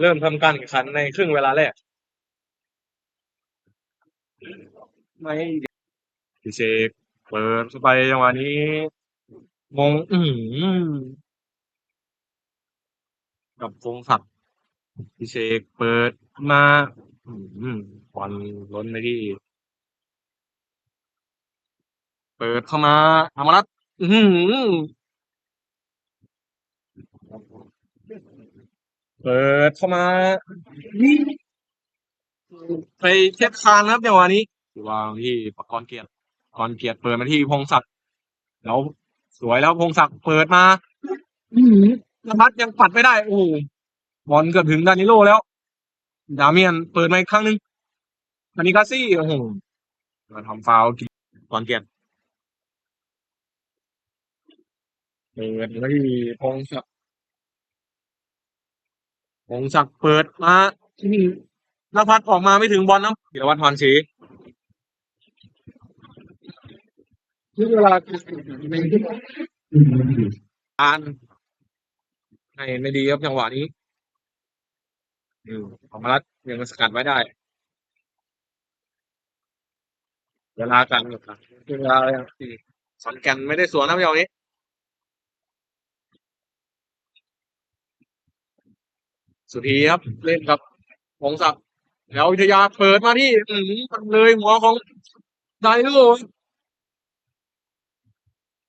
เริ่มทำการแข่งขันในครึ่งเวลาแรกไม่พี่เชกเปิดเข้าไปจังหวะนี้ มง อือหือกับพงศักดิ์พี่เชกเปิดมา อือหือบอลล้นไปที่ เปิดเข้ามาอมรัตน์อือหือ เปิดเข้ามาไปเทียบคานครับจังหวะนี้วางที่ประกรณ์เกียรติประกรณ์เกียรติเปิดมาที่พงศักดิ์แล้วสวยแล้วพงศักดิ์เปิดมาอืมนภัสยังปัดไม่ได้โอ้โหบอลเกือบถึงดานิโลแล้ว ดาเมียนเปิดมาอีกครั้งหนึ่งคานิกาซี่โอ้โหมาทำฟาวล์ก่อนเกียรติเปิดมาที่พงศักดิ์ พงศักดิ์เปิดมาอืมนภัสออกมาไม่ถึงบอลนะธีรวัตรพรศรีที่เวลาอ่านให้ไม่ดีครับจังหวะนี้อืมอมรัตน์ยังสกัดไว้ได้ เวลาการแข่งขันเวลาที่ขอนแก่นไม่ได้สวนนะพี่เอานี้ สุธีครับ เล่นกับพงศักดิ์แล้ววิทยาเปิดมาที่อืมมันเลยหัวของไดโล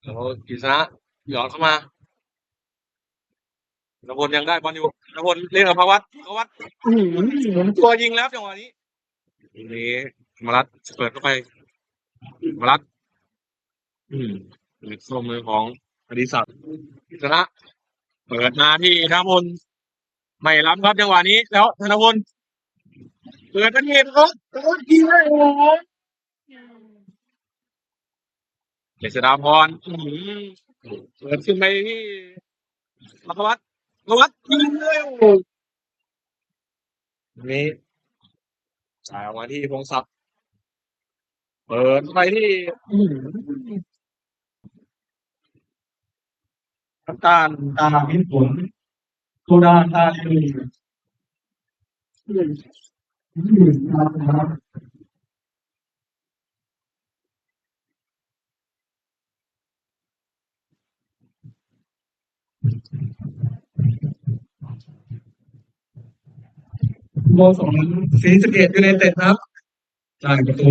โอ้โหกิษณะหยอดเข้ามานพลยังได้บอลอยู่นพลเล่นกับพวัตพวัตตัวยิงแล้วจังหวะนี้นี้มารัตเปิดเข้าไปมารัตอืมเป็นส้มมือของอดิศักดิ์กิษณะเปิดมาที่ธนพล ไม่รับครับจังหวะนี้ แล้วธนพลเปิดกันเองครับโอ้ยยิงเลยโอ้โหเจษฎาพรอืมเปิดขึ้นไปที่พวัตพวัตยิงเลยโอ้โหนี่จ่ายออกมาที่พงศักดิ์เปิดไปที่อืมน้ำตาลตาพิผล โซดาตาลีนะครับโมสรศรีสเกดยูไนเต็ดครับจ่ายประตู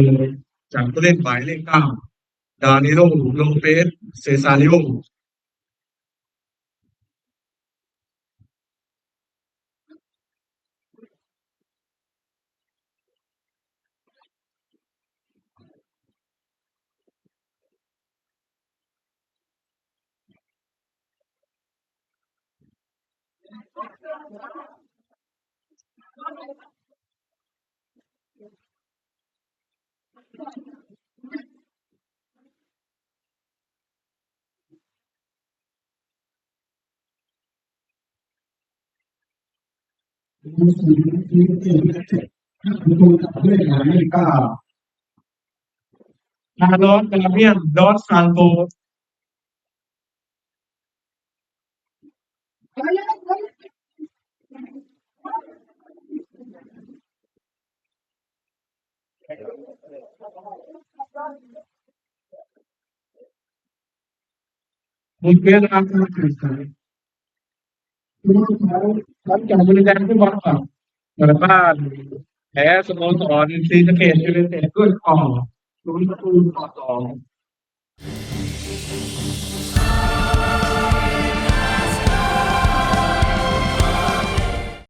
จากผู้เล่นหมายเลขเก้าดานิโลโลเปสเซซาริโอ มีสีมีสีประตูจากผู้เล่นหมายเลขเก้าคาร์ลอสกาเบียนดอสซานโต สหมดเวลาการแข่งขันผู้สุดท้ายหลังจา